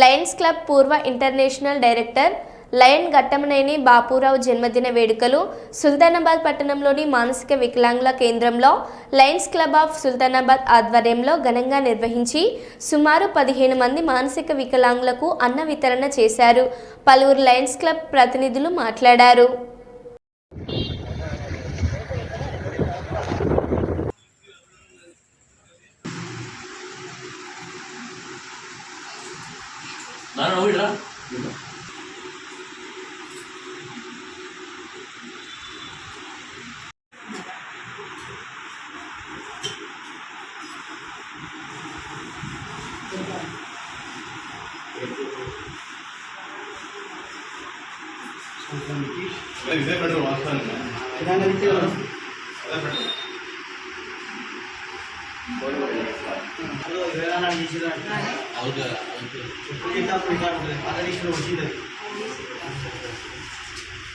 Lions club పూర్వ international director Lion Ghattamaneni Bapurao జన్మదిన వేడుకలు సుల్తానాబాద్ పట్టణంలోని మానసిక వికలాంగుల కేంద్రంలో లయన్స్ క్లబ్ ఆఫ్ సుల్తానాబాద్ ఆధ్వర్యంలో ఘనంగా నిర్వహించి సుమారు పదిహేను మంది మానసిక వికలాంగులకు అన్న వితరణ చేశారు. పలువురు లయన్స్ క్లబ్ ప్రతినిధులు మాట్లాడారు. నాన్న పోయిడ్రా ఇదే పెట్టు వాస్తవానికి అదే పెట్టు అవును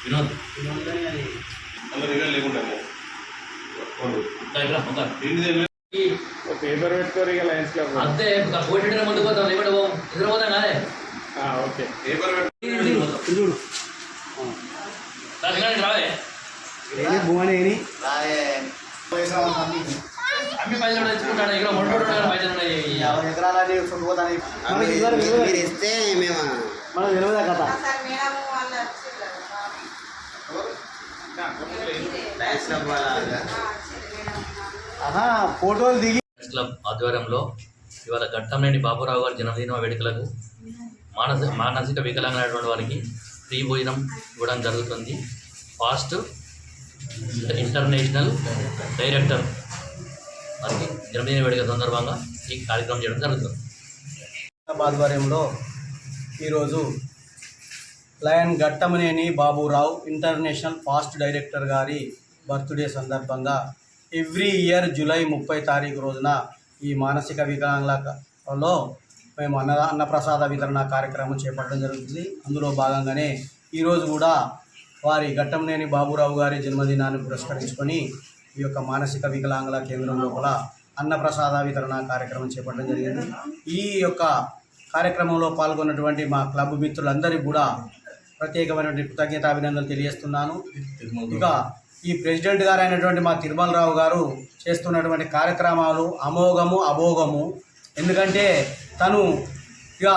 వినోద్. మొత్తం ఏంటిది పేపర్ పెట్టుకోరు ఇక లయన్స్ క్లబ్ అంతే పోటీ ముందు పోతాం లేకపోతే పోం ఎదురు పోతాం కాదే ఓకే. పేపర్ పెట్టు దాని రావే భువనేని. అమ్మి పైసలు కూడా తెచ్చుకుంటాడు ఇక్కడ మొండోడు పైసలు ఉన్నాయి యాభై ఎకరాలని పోతాను. మీరు ఇస్తే మేము మనకు తెలియదా కథ. ఆహా ఫోటోలు దిగి క్లబ్ ఆధ్వర్యంలో ఇవాళ ఘట్టంనేని బాబురావు గారి జన్మదిన వేడుకలకు మానస మానసిక వికలాంగులైనటువంటి వారికి ఫ్రీ భోజనం ఇవ్వడం జరుగుతుంది. ఫాస్ట్ ఇంటర్నేషనల్ డైరెక్టర్ వారికి జన్మదిన వేడుక సందర్భంగా ఈ కార్యక్రమం చేయడం జరుగుతుంది. ఆధ్వర్యంలో ఈరోజు Lion Ghattamaneni Baburao international past director గారి బర్త్డే సందర్భంగా ఎవ్రీ ఇయర్ జూలై ముప్పై తారీఖు రోజున ఈ మానసిక వికలాంగులలో మేము అన్న అన్నప్రసాద వితరణ కార్యక్రమం చేపట్టడం జరుగుతుంది. అందులో భాగంగానే ఈరోజు కూడా వారి ఘట్టంనేని బాబురావు గారి జన్మదినాన్ని పురస్కరించుకొని ఈ యొక్క మానసిక వికలాంగుల కేంద్రం లోపల అన్నప్రసాద వితరణ కార్యక్రమం చేపట్టడం జరిగింది. ఈ యొక్క కార్యక్రమంలో పాల్గొన్నటువంటి మా క్లబ్ మిత్రులందరికీ కూడా ప్రత్యేకమైనటువంటి కృతజ్ఞతాభినందనలు తెలియజేస్తున్నాను. ఇక ఈ ప్రెసిడెంట్ గారు అయినటువంటి మా తిరుమలరావు గారు చేస్తున్నటువంటి కార్యక్రమాలు అమోఘము అభోగము. ఎందుకంటే తను ఇక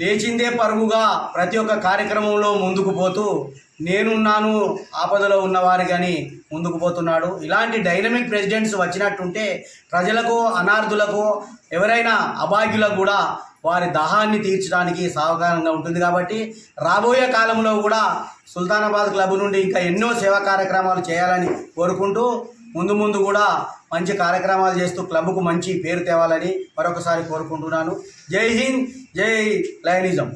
లేచిందే పరుగుగా ప్రతి ఒక్క కార్యక్రమంలో ముందుకు పోతూ నేనున్నాను ఆపదలో ఉన్నవారు కానీ ముందుకు పోతున్నాడు. ఇలాంటి డైనమిక్ ప్రెసిడెంట్స్ వచ్చినట్టుంటే ప్రజలకు అనార్థులకు ఎవరైనా అభాగ్యులకు కూడా వారి దాహాన్ని తీర్చడానికి సహకారంగా ఉంటుంది కాబట్టి రాబోయే కాలంలో కూడా సుల్తానాబాద్ క్లబ్ నుండి ఇంకా ఎన్నో సేవా కార్యక్రమాలు చేయాలని కోరుకుంటూ ముందు ముందు కూడా మంచి కార్యక్రమాలు చేస్తూ క్లబ్కు మంచి పేరు తేవాలని మరొకసారి కోరుకుంటున్నాను. జై హింద్ జై లయనిజం.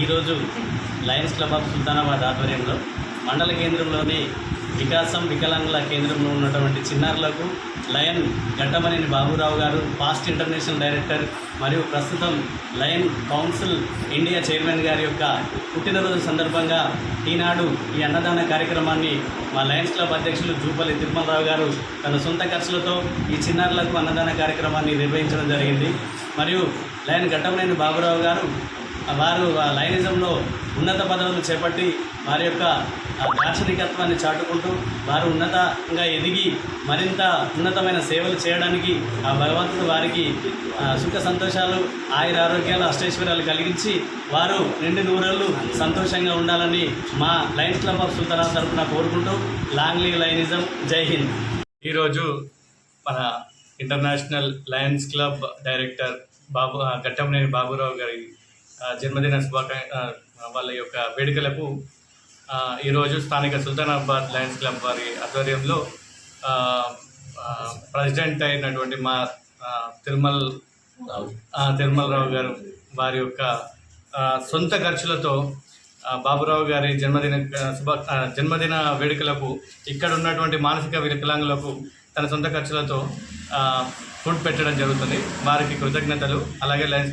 ఈరోజు లయన్స్ క్లబ్ ఆఫ్ సుల్తానాబాద్ ఆధ్వర్యంలో మండల కేంద్రంలోని వికాసం వికలాంగుల కేంద్రంలో ఉన్నటువంటి చిన్నారులకు లయన్ ఘట్టమనేని బాబురావు గారు పాస్ట్ ఇంటర్నేషనల్ డైరెక్టర్ మరియు ప్రస్తుతం లయన్ కౌన్సిల్ ఇండియా చైర్మన్ గారి యొక్క పుట్టినరోజు సందర్భంగా ఈనాడు ఈ అన్నదాన కార్యక్రమాన్ని మా లయన్స్ క్లబ్ అధ్యక్షులు జూపల్లి తిరుమలరావు గారు తన సొంత ఖర్చులతో ఈ చిన్నారులకు అన్నదాన కార్యక్రమాన్ని నిర్వహించడం జరిగింది. మరియు లయన్ ఘట్టమనేని బాబురావు గారు వారు ఆ లైనిజంలో ఉన్నత పదవులు చేపట్టి వారి యొక్క దార్శనికత్వాన్ని చాటుకుంటూ వారు ఉన్నతంగా ఎదిగి మరింత ఉన్నతమైన సేవలు చేయడానికి ఆ భగవంతుడు వారికి సుఖ సంతోషాలు ఆయుర ఆరోగ్యాలు అష్టైశ్వర్యాలు కలిగించి వారు రెండు నూరేళ్ళు సంతోషంగా ఉండాలని మా లయన్స్ క్లబ్ ఆఫ్ సుల్తానా తరఫున కోరుకుంటూ లాంగ్లీ లైనిజం జై హింద్. ఈరోజు మన international Lions Club director Babu ఆ, బాబురావు గారి జన్మదిన శుభాకాంక్ష వాళ్ళ యొక్క వేడుకలకు ఈరోజు స్థానిక సుల్తానాబాద్ లయన్స్ క్లబ్ వారి ఆధ్వర్యంలో ప్రెసిడెంట్ అయినటువంటి మా తిరుమల్ తిరుమల రావు గారు వారి యొక్క సొంత ఖర్చులతో బాబురావు గారి జన్మదిన శుభ జన్మదిన వేడుకలకు ఇక్కడ ఉన్నటువంటి మానసిక వికలాంగులకు తన సొంత ఖర్చులతో ఫుడ్ పెట్టడం జరుగుతుంది. వారికి కృతజ్ఞతలు. అలాగే లైన్స్